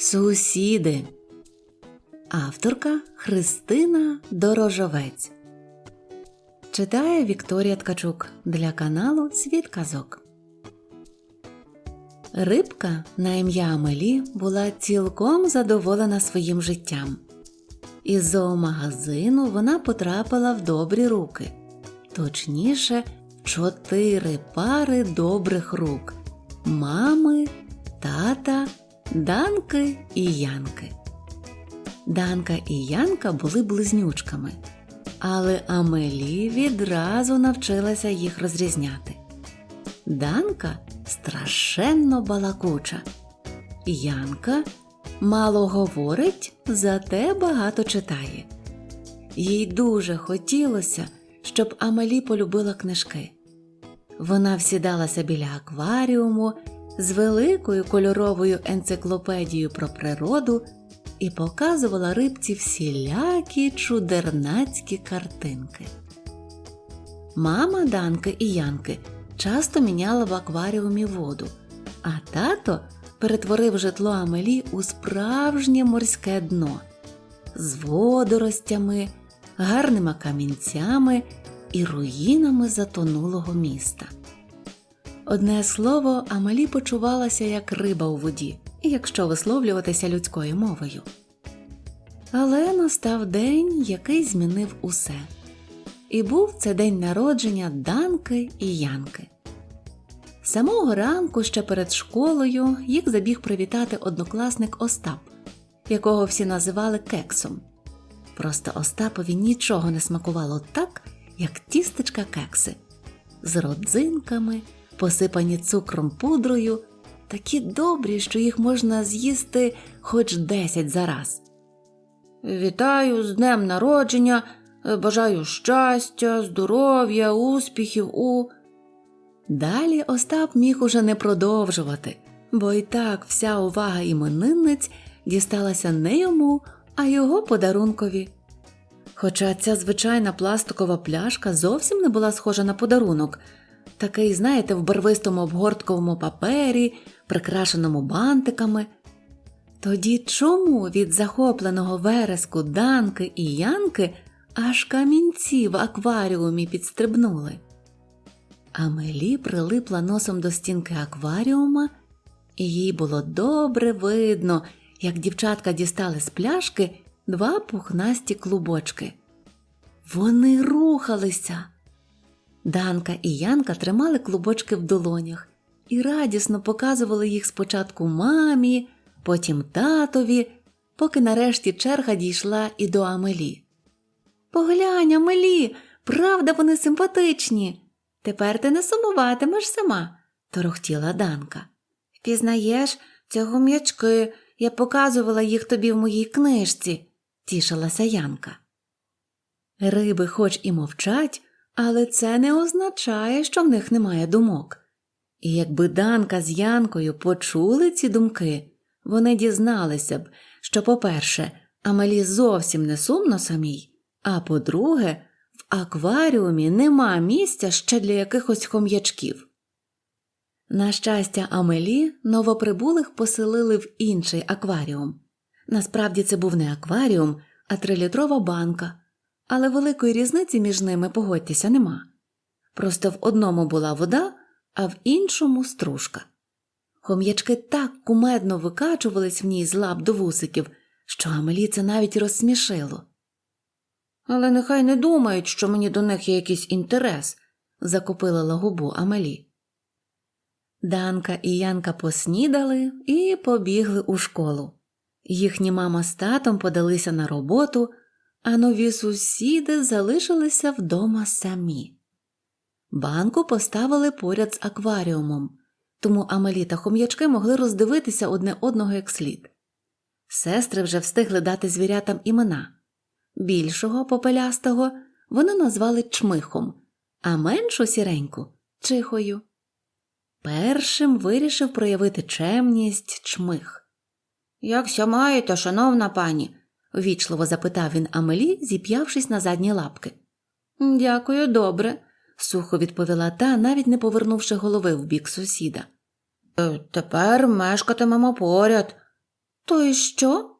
Сусіди. Авторка Христина Дорожовець. Читає Вікторія Ткачук для каналу Світ Казок. Рибка на ім'я Амелі була цілком задоволена своїм життям. Із зоомагазину вона потрапила в добрі руки, точніше, чотири пари добрих рук мами, тата, Данки і Янки. Данка і Янка були близнючками, але Амелі відразу навчилася їх розрізняти. Данка страшенно балакуча, Янка мало говорить, зате багато читає. Їй дуже хотілося, щоб Амелі полюбила книжки. Вона всідалася біля акваріуму з великою кольоровою енциклопедією про природу і показувала рибці всілякі чудернацькі картинки. Мама Данки і Янки часто міняла в акваріумі воду, а тато перетворив житло Амелі у справжнє морське дно з водоростями, гарними камінцями і руїнами затонулого міста. Одне слово, Амелі почувалася як риба у воді, якщо висловлюватися людською мовою. Але настав день, який змінив усе. І був це день народження Данки і Янки. Самого ранку, ще перед школою, їх забіг привітати однокласник Остап, якого всі називали кексом. Просто Остапові нічого не смакувало так, як тістечка кекси з родзинками, посипані цукром пудрою, такі добрі, що їх можна з'їсти хоч десять за раз. Вітаю з днем народження, бажаю щастя, здоров'я, успіхів у. Далі Остап міг уже не продовжувати, бо і так вся увага іменинниць дісталася не йому, а його подарункові. Хоча ця звичайна пластикова пляшка зовсім не була схожа на подарунок, такий, знаєте, в барвистому обгортковому папері, прикрашеному бантиками. Тоді чому від захопленого вереску Данки і Янки аж камінці в акваріумі підстрибнули? Амелі прилипла носом до стінки акваріума, і їй було добре видно, як дівчатка дістали з пляшки два пухнасті клубочки. Вони рухалися. Данка і Янка тримали клубочки в долонях і радісно показували їх спочатку мамі, потім татові, поки нарешті черга дійшла і до Амелі. Поглянь, Амелі, правда, вони симпатичні. Тепер ти не сумуватимеш сама, торохтіла Данка. Впізнаєш, це гум'ячки, я показувала їх тобі в моїй книжці, тішилася Янка. Риби хоч і мовчать, але це не означає, що в них немає думок. І якби Данка з Янкою почули ці думки, вони дізналися б, що, по-перше, Амелі зовсім не сумно самій, а по-друге, в акваріумі нема місця ще для якихось хом'ячків. На щастя, Амелі новоприбулих поселили в інший акваріум. Насправді це був не акваріум, а трилітрова банка, але великої різниці між ними, погодьтеся, нема. Просто в одному була вода, а в іншому стружка. Хом'ячки так кумедно викачувались в ній з лап до вусиків, що Амелі це навіть розсмішило. Але нехай не думають, що мені до них є якийсь інтерес, закупила губу Амелі. Данка і Янка поснідали і побігли у школу. Їхні мама з татом подалися на роботу, а нові сусіди залишилися вдома самі. Банку поставили поряд з акваріумом, тому Амелі та хом'ячки могли роздивитися одне одного як слід. Сестри вже встигли дати звірятам імена. Більшого попелястого вони назвали чмихом, а меншу сіреньку чихою. Першим вирішив проявити чемність чмих. Якся маєте, шановна пані? Ввічливо запитав він Амелі, зіп'явшись на задні лапки. Дякую, добре, сухо відповіла та, навіть не повернувши голови в бік сусіда. «Е, Тепер мешкатимемо поряд. То й що?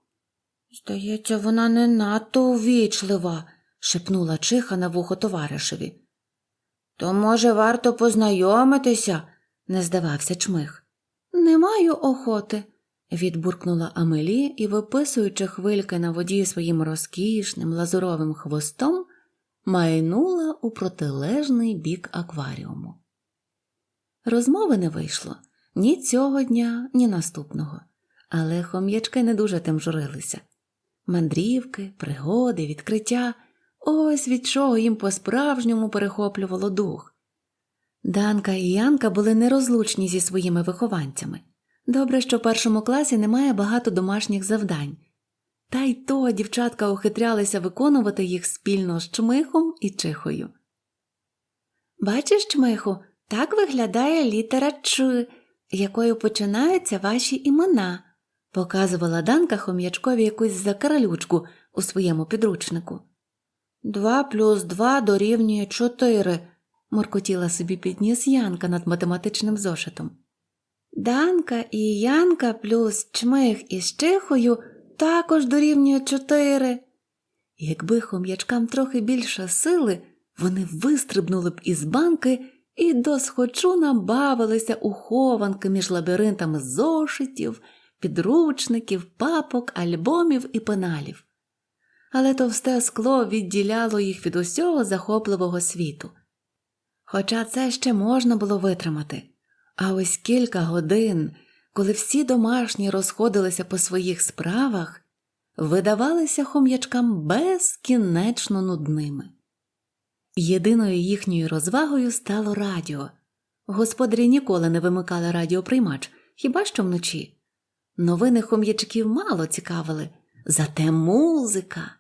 Здається, вона не надто увічлива, шепнула чиха на вухо товаришеві. То, може, варто познайомитися, не здавався чмих. Не маю охоти, відбуркнула Амелі і, виписуючи хвильки на воді своїм розкішним лазуровим хвостом, майнула у протилежний бік акваріуму. Розмови не вийшло ні цього дня, ні наступного, але хом'ячки не дуже тим журилися. Мандрівки, пригоди, відкриття ось від чого їм по-справжньому перехоплювало дух. Данка і Янка були нерозлучні зі своїми вихованцями. Добре, що в першому класі немає багато домашніх завдань. Та й то дівчатка ухитрялися виконувати їх спільно з чмихом і чихою. Бачиш, чмиху, так виглядає літера Ч, якою починаються ваші імена, показувала Данка хом'ячкові якусь закаралючку у своєму підручнику. Два плюс два дорівнює чотири, моркотіла собі підніс Янка над математичним зошитом. Данка і Янка плюс чмих із чихою також дорівнює чотири. Якби хом'ячкам трохи більше сили, вони вистрибнули б із банки і досхочу набавилися у хованки між лабіринтами зошитів, підручників, папок, альбомів і пеналів. Але товсте скло відділяло їх від усього захопливого світу. Хоча це ще можна було витримати. А ось кілька годин, коли всі домашні розходилися по своїх справах, видавалися хом'ячкам безкінечно нудними. Єдиною їхньою розвагою стало радіо. Господарі ніколи не вимикали радіоприймач, хіба що вночі. Новини хом'ячків мало цікавили, зате музика.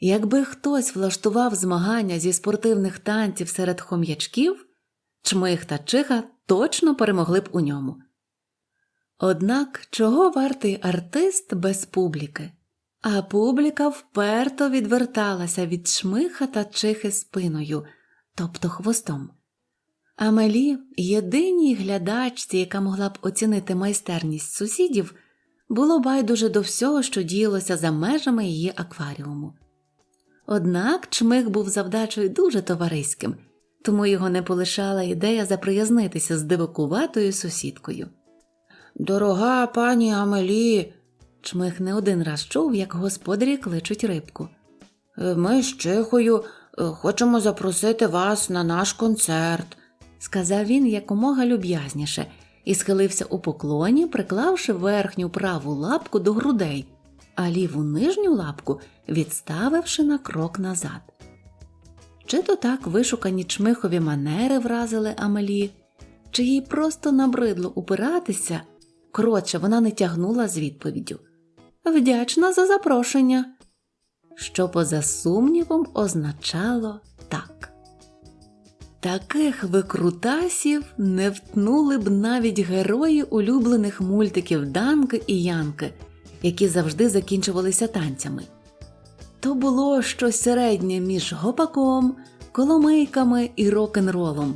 Якби хтось влаштував змагання зі спортивних танців серед хом'ячків, чмих та чиха точно перемогли б у ньому. Однак чого вартий артист без публіки? А публіка вперто відверталася від шмиха та чихи спиною, тобто хвостом. Амелі, єдиній глядачці, яка могла б оцінити майстерність сусідів, було байдуже до всього, що діялося за межами її акваріуму. Однак чмих був завдачою дуже товариським, тому його не полишала ідея заприязнитися з дивакуватою сусідкою. Дорога пані Амелі, чмих не один раз чув, як господарі кличуть рибку. «Е, Ми з чихою е, хочемо запросити вас на наш концерт, сказав він якомога люб'язніше і схилився у поклоні, приклавши верхню праву лапку до грудей, а ліву нижню лапку відставивши на крок назад. Чи то так вишукані чмихові манери вразили Амелі, чи їй просто набридло упиратися, коротше, вона не тягнула з відповіддю. Вдячна за запрошення, що поза сумнівом означало так. Таких викрутасів не втнули б навіть герої улюблених мультиків Данки і Янки, які завжди закінчувалися танцями. То було щось середнє між гопаком, коломийками і рок-н-ролом.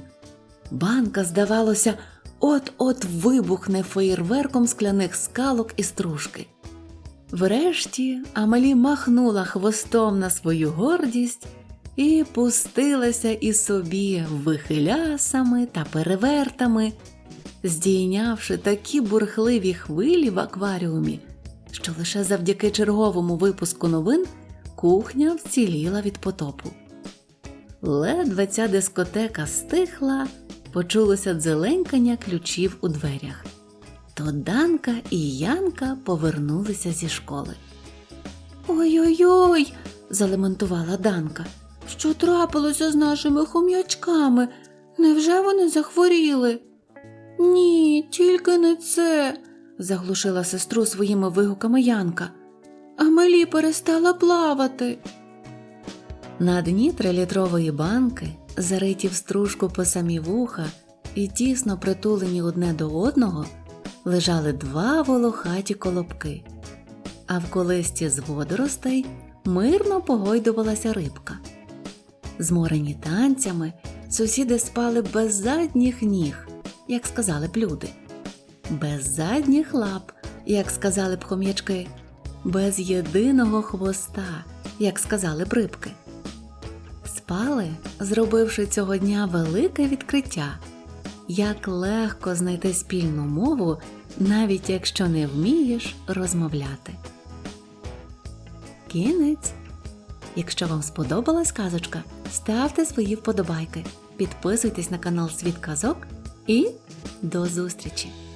Банка, здавалося, от-от вибухне феєрверком скляних скалок і стружки. Врешті Амелі махнула хвостом на свою гордість і пустилася і собі вихилясами та перевертами, здійнявши такі бурхливі хвилі в акваріумі, що лише завдяки черговому випуску новин кухня вціліла від потопу. Ледве ця дискотека стихла, почулося дзеленькання ключів у дверях. То Данка і Янка повернулися зі школи. Ой-ой-ой, залементувала Данка. Що трапилося з нашими хом'ячками? Невже вони захворіли? Ні, тільки не це, заглушила сестру своїми вигуками Янка. Амелі перестала плавати. На дні трилітрової банки, зариті в стружку по самі вуха і тісно притулені одне до одного, лежали два волохаті колобки, а в колисті з водоростей мирно погойдувалася рибка. Зморені танцями, сусіди спали без задніх ніг, як сказали б люди, без задніх лап, як сказали б хом'ячки, без єдиного хвоста, як сказали б. Спали, зробивши цього дня велике відкриття, як легко знайти спільну мову, навіть якщо не вмієш розмовляти. Кінець. Якщо вам сподобалась казочка, ставте свої вподобайки, підписуйтесь на канал Світ Казок і до зустрічі!